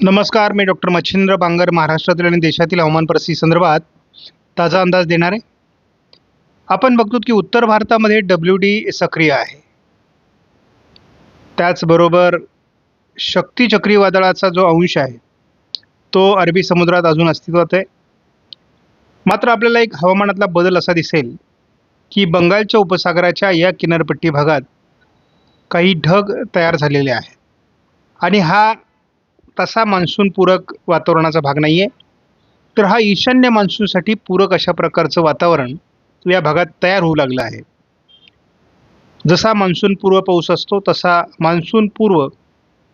नमस्कार मी डॉक्टर मच्छिंद्र बांगर महाराष्ट्रातील आणि देशातील हवामान परिस्थिती संदर्भात ताजा अंदाज देणार आहे. आपण बघतो की उत्तर भारतामध्ये डब्ल्यू डी सक्रिय आहे. त्याचबरोबर शक्ती चक्रीवादळाचा जो अंश आहे तो अरबी समुद्रात अजून अस्तित्वात आहे. मात्र आपल्याला एक हवामानातला बदल असा दिसेल की बंगालच्या उपसागराच्या या किनारपट्टी भागात काही ढग तयार झालेले आहेत. आणि हा तसा मान्सूनपूरक वातावरणाचा भाग नाही आहे तर हा ईशान्य मान्सूनसाठी पूरक अशा प्रकारचं वातावरण या भागात तयार होऊ लागलं आहे. जसा मान्सून पूर्व पाऊस असतो तसा मान्सून पूर्व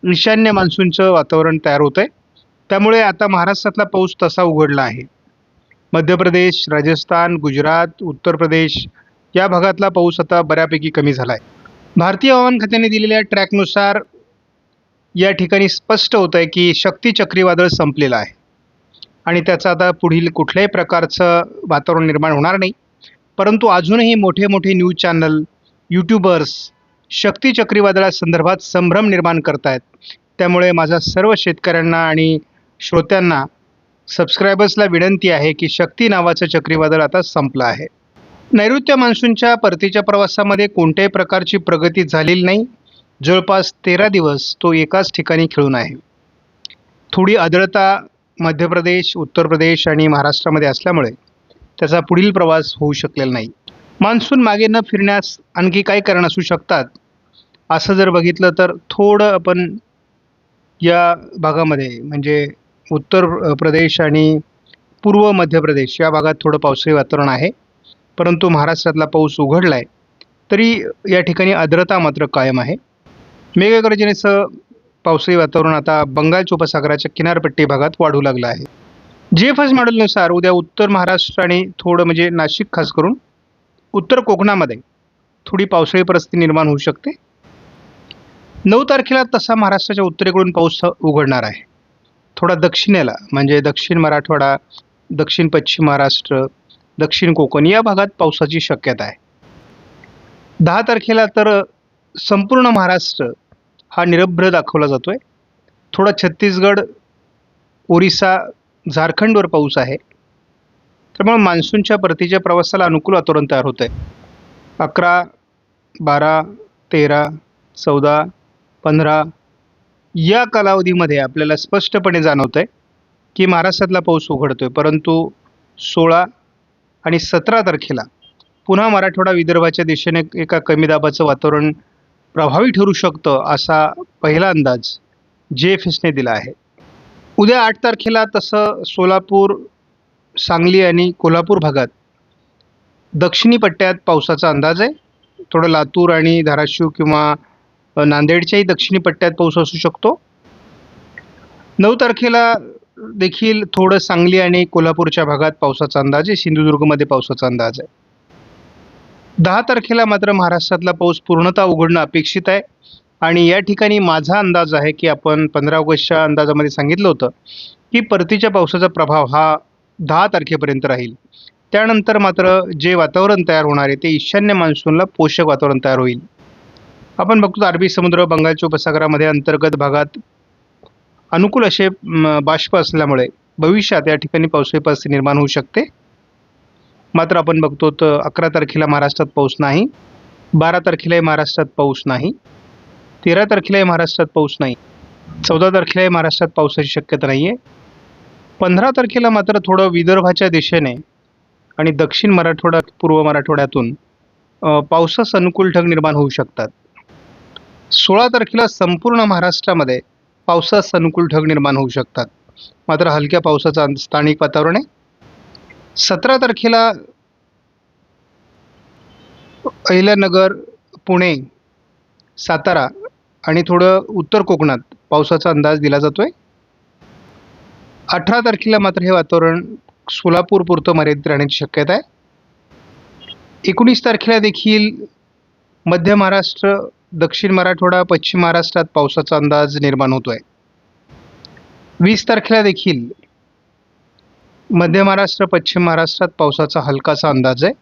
ईशान्य मान्सूनचं वातावरण तयार होतं आहे त्यामुळे आता महाराष्ट्रातला पाऊस तसा उघडला आहे. मध्य प्रदेश राजस्थान गुजरात उत्तर प्रदेश या भागातला पाऊस आता बऱ्यापैकी कमी झाला आहे भारतीय हवामान खात्याने दिलेल्या ट्रॅकनुसार या ठिकाणी स्पष्ट होत आहे की शक्ती चक्रीवादळ संपलेलं आहे. आणि त्याचं आता पुढील कुठल्याही प्रकारचं वातावरण निर्माण होणार नाही. परंतु अजूनही मोठे मोठे न्यूज चॅनल यूट्यूबर्स शक्ती चक्रीवादळासंदर्भात संभ्रम निर्माण करत आहेत त्यामुळे माझा सर्व शेतकऱ्यांना आणि श्रोत्यांना सबस्क्रायबर्सला विनंती आहे की शक्ती नावाचं चक्रीवादळ आता संपलं आहे. नैऋत्य मान्सूनच्या परतीच्या प्रवासामध्ये कोणत्याही प्रकारची प्रगती झालेली नाही. जवळपास तेरा दिवस तो एकाच ठिकाणी खेळून आहे. थोडी आदळता मध्य प्रदेश उत्तर प्रदेश आणि महाराष्ट्रामध्ये असल्यामुळे त्याचा पुढील प्रवास होऊ शकलेला नाही. मान्सून मागे न फिरण्यास आणखी काही कारण असू शकतात. असं जर बघितलं तर थोडं आपण या भागामध्ये म्हणजे उत्तर प्रदेश आणि पूर्व मध्य प्रदेश या भागात थोडं पावसाळी वातावरण आहे. परंतु महाराष्ट्रातला पाऊस उघडला आहे तरी या ठिकाणी आर्द्रता मात्र कायम आहे. मेघगर्जनेसह पावसाळी वातावरण आता बंगालच्या उपसागराच्या किनारपट्टी भागात वाढू लागलं आहे. जी एफ एस मॉडेलनुसार उद्या उत्तर महाराष्ट्र आणि थोडं म्हणजे नाशिक खास करून उत्तर कोकणामध्ये थोडी पावसाळी परिस्थिती निर्माण होऊ शकते. नऊ तारखेला तसा महाराष्ट्राच्या उत्तरेकडून पाऊस उघडणार आहे. थोडा दक्षिणेला म्हणजे दक्षिण मराठवाडा दक्षिण पश्चिम महाराष्ट्र दक्षिण कोकण या भागात पावसाची शक्यता आहे. दहा तारखेला तर संपूर्ण महाराष्ट्र हा निरभ्र दाखवला जातो आहे थोडा छत्तीसगड ओरिसा झारखंडवर पाऊस आहे. त्यामुळे मान्सूनच्या परतीच्या प्रवासाला अनुकूल वातावरण तयार होतं आहे अकरा बारा तेरा चौदा पंधरा या कालावधीमध्ये आपल्याला स्पष्टपणे जाणवतं आहे की महाराष्ट्रातला पाऊस उघडतो आहे परंतु सोळा आणि सतरा तारखेला पुन्हा मराठवाडा विदर्भाच्या दिशेने एका कमी दाबाचं वातावरण प्रभावी ठरू शकतं असा पहिला अंदाज जे एफ एसने दिला आहे. उद्या आठ तारखेला तसं सोलापूर सांगली आणि कोल्हापूर भागात दक्षिणी पट्ट्यात पावसाचा अंदाज आहे. थोडं लातूर आणि धाराशिव किंवा नांदेडच्याही दक्षिणी पट्ट्यात पाऊस असू शकतो. नऊ तारखेला देखील थोडं सांगली आणि कोल्हापूरच्या भागात पावसाचा अंदाज आहे. सिंधुदुर्गमध्ये पावसाचा अंदाज आहे. दहा तारखेला मात्र महाराष्ट्रातला पाऊस पूर्णतः उघडणं अपेक्षित आहे. आणि या ठिकाणी माझा अंदाज आहे की आपण पंधरा ऑगस्टच्या अंदाजामध्ये सांगितलं होतं की परतीच्या पावसाचा प्रभाव हा दहा तारखेपर्यंत राहील. त्यानंतर मात्र जे वातावरण तयार होणार आहे ते ईशान्य मान्सूनला पोषक वातावरण तयार होईल. आपण बघतो अरबी समुद्र बंगालच्या उपसागरामध्ये अंतर्गत भागात अनुकूल असे बाष्प असल्यामुळे भविष्यात या ठिकाणी पावसाळी परिस्थिती निर्माण होऊ शकते. मात्र आपण बघतो तर अकरा तारखेला महाराष्ट्रात पाऊस नाही. बारा तारखेलाही महाराष्ट्रात पाऊस नाही. तेरा तारखेलाही महाराष्ट्रात पाऊस नाही. चौदा तारखेलाही महाराष्ट्रात पावसाची शक्यता नाही आहे पंधरा तारखेला मात्र थोडं विदर्भाच्या दिशेने आणि दक्षिण मराठवाडा पूर्व मराठवाड्यातून पावसास अनुकूल ढग निर्माण होऊ शकतात. सोळा तारखेला संपूर्ण महाराष्ट्रामध्ये पावसास अनुकूल ढग निर्माण होऊ शकतात. मात्र हलक्या पावसाचं स्थानिक वातावरण आहे. सतरा तारखेला अहिल्यानगर पुणे सातारा आणि थोडं उत्तर कोकणात पावसाचा अंदाज दिला जातो आहे अठरा तारखेला मात्र हे वातावरण सोलापूर पुरतं मर्यादित राहण्याची शक्यता आहे. एकोणीस तारखेला देखील मध्य महाराष्ट्र दक्षिण मराठवाडा पश्चिम महाराष्ट्रात पावसाचा अंदाज निर्माण होतो आहे वीस तारखेला देखील मध्य महाराष्ट्र पश्चिम महाराष्ट्रात पावसाचा हलकासा अंदाज आहे.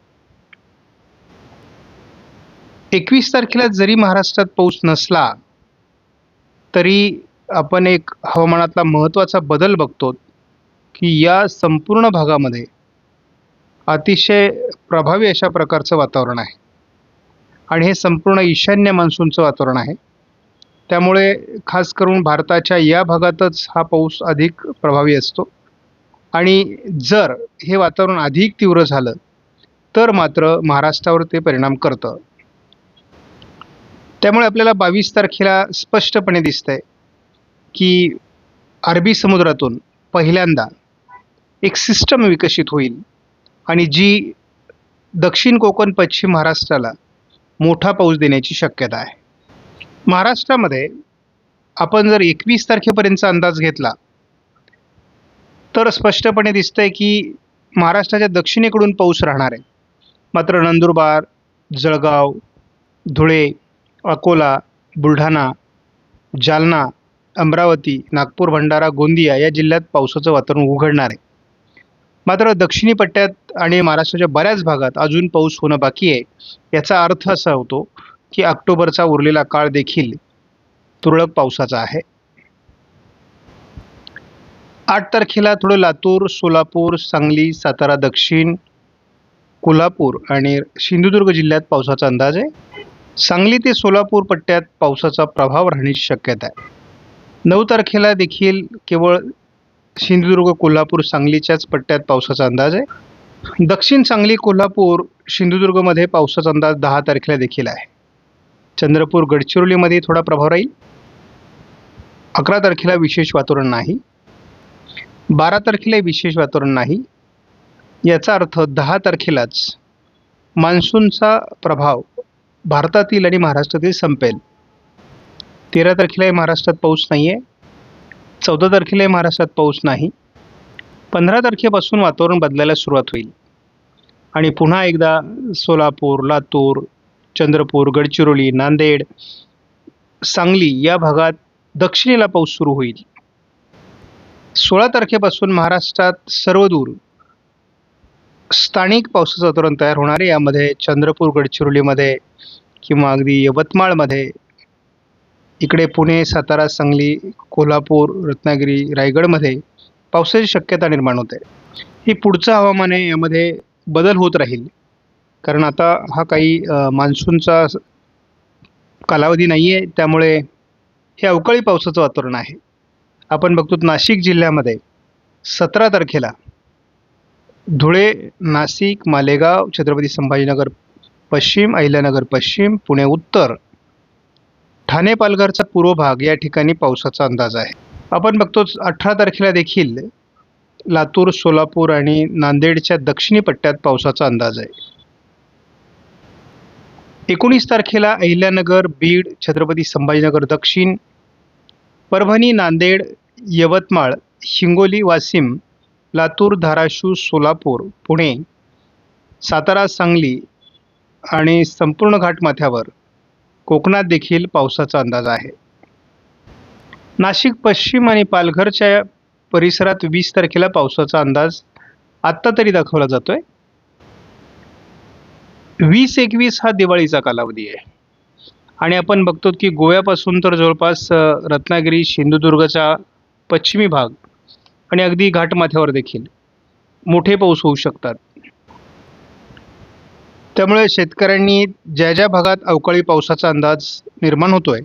एकवीस तारखेला जरी महाराष्ट्रात पाऊस नसला तरी आपण एक हवामानातला महत्त्वाचा बदल बघतो की या संपूर्ण भागामध्ये अतिशय प्रभावी अशा प्रकारचं वातावरण आहे. आणि हे संपूर्ण ईशान्य मान्सूनचं वातावरण आहे. त्यामुळे खास करून भारताच्या या भागातच हा पाऊस अधिक प्रभावी असतो. आणि जर हे वातावरण अधिक तीव्र झालं तर मात्र महाराष्ट्रावर ते परिणाम करतं. त्यामुळे आपल्याला बावीस तारखेला स्पष्टपणे दिसतंय की अरबी समुद्रातून पहिल्यांदा एक सिस्टम विकसित होईल आणि जी दक्षिण कोकण पश्चिम महाराष्ट्राला मोठा पाऊस देण्याची शक्यता आहे. महाराष्ट्रामध्ये आपण जर एकवीस तारखेपर्यंतचा अंदाज घेतला तर स्पष्टपणे दिसतंय की महाराष्ट्राच्या दक्षिणेकडून पाऊस राहणार आहे. मात्र नंदुरबार जळगाव धुळे अकोला बुलढाणा जालना अमरावती नागपूर भंडारा गोंदिया या जिल्ह्यात पावसाचं वातावरण उघडणार आहे. मात्र दक्षिणी पट्ट्यात आणि महाराष्ट्राच्या बऱ्याच भागात अजून पाऊस होणं बाकी आहे याचा अर्थ असा होतो की ऑक्टोबरचा उरलेला काळ देखील तुरळक पावसाचा आहे. आठ तारखेला थोडं लातूर सोलापूर सांगली सातारा दक्षिण कोल्हापूर आणि सिंधुदुर्ग जिल्ह्यात पावसाचा अंदाज आहे. सांगली ते सोलापूर पट्ट्यात पावसाचा प्रभाव राहण्याची शक्यता आहे. नऊ तारखेला देखील केवळ सिंधुदुर्ग कोल्हापूर सांगलीच्याच पट्ट्यात पावसाचा अंदाज आहे. दक्षिण सांगली कोल्हापूर सिंधुदुर्गमध्ये पावसाचा अंदाज दहा तारखेला देखील आहे. चंद्रपूर गडचिरोलीमध्ये थोडा प्रभाव राहील. अकरा तारखेला विशेष वातावरण नाही. बारा तारखेला विशेष वातावरण नाही. याचा अर्थ दहा तारखेलाच मान्सूनचा प्रभाव भारतातील आणि महाराष्ट्रातील संपेल. तेरा तारखेलाही महाराष्ट्रात पाऊस नाही आहे चौदा तारखेलाही महाराष्ट्रात पाऊस नाही. पंधरा तारखेपासून वातावरण बदलायला सुरुवात होईल. आणि पुन्हा एकदा सोलापूर लातूर चंद्रपूर गडचिरोली नांदेड सांगली या भागात दक्षिणेला पाऊस सुरू होईल. सोळा तारखेपासून महाराष्ट्रात सर्वदूर स्थानिक पावसाचं वातावरण तयार होणार आहे. यामध्ये चंद्रपूर गडचिरोलीमध्ये किंवा अगदी यवतमाळमध्ये. इकडे पुणे सातारा सांगली कोल्हापूर रत्नागिरी रायगडमध्ये पावसाची शक्यता निर्माण होते. ही पुढचं हवामान आहे. यामध्ये बदल होत राहील. कारण आता हा काही मान्सूनचा कालावधी नाही आहे त्यामुळे हे अवकाळी पावसाचं वातावरण आहे. आपण बघतो नाशिक जिल्ह्यामध्ये सतरा तारखेला धुळे नाशिक मालेगाव छत्रपती संभाजीनगर पश्चिम अहिल्यानगर पश्चिम पुणे उत्तर. ठाणे पालघरचा पूर्व भाग या ठिकाणी पावसाचा अंदाज आहे. आपण बघतो अठरा तारखेला देखील लातूर सोलापूर आणि नांदेडच्या दक्षिणी पट्ट्यात पावसाचा अंदाज आहे. एकोणीस तारखेला अहिल्यानगर बीड छत्रपती संभाजीनगर दक्षिण परभणी नांदेड यवतमाळ हिंगोली वाशिम लातूर धाराशिव सोलापूर पुणे सातारा सांगली आणि संपूर्ण घाटमाथ्यावर कोकणात देखील पावसाचा अंदाज आहे. नाशिक पश्चिम आणि पालघरच्या परिसरात वीस तारखेला पावसाचा अंदाज आत्ता तरी दाखवला जातोय. वीस एकवीस हा दिवाळीचा कालावधी आहे. आणि आपण बघतो की गोव्यापासून तर जवळपास रत्नागिरी सिंधुदुर्गचा पश्चिमी भाग आणि अगदी घाटमाथ्यावर देखील. मोठे पाऊस होऊ शकतात. त्यामुळे शेतकऱ्यांनी ज्या ज्या भागात अवकाळी पावसाचा अंदाज निर्माण होतोय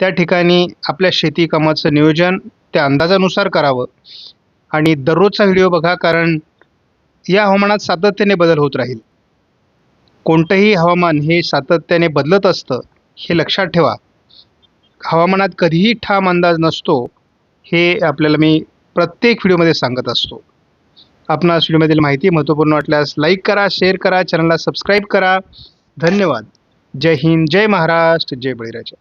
त्या ठिकाणी आपल्या शेती कामाचं नियोजन त्या अंदाजानुसार करावं. आणि दररोजचा व्हिडिओ बघा कारण या हवामानात सातत्याने बदल होत राहील. कोणतंही हवामान हे सातत्याने बदलत असतं हे लक्षात ठेवा. हवामानात कधीही ठाम अंदाज नसतो हे आपल्याला मी प्रत्येक व्हिडिओमध्ये सांगत असतो. आपणास व्हिडिओमधील माहिती महत्त्वपूर्ण वाटल्यास लाईक करा शेअर करा चॅनलला सबस्क्राईब करा. धन्यवाद. जय हिंद जय महाराष्ट्र जय बळीराजा.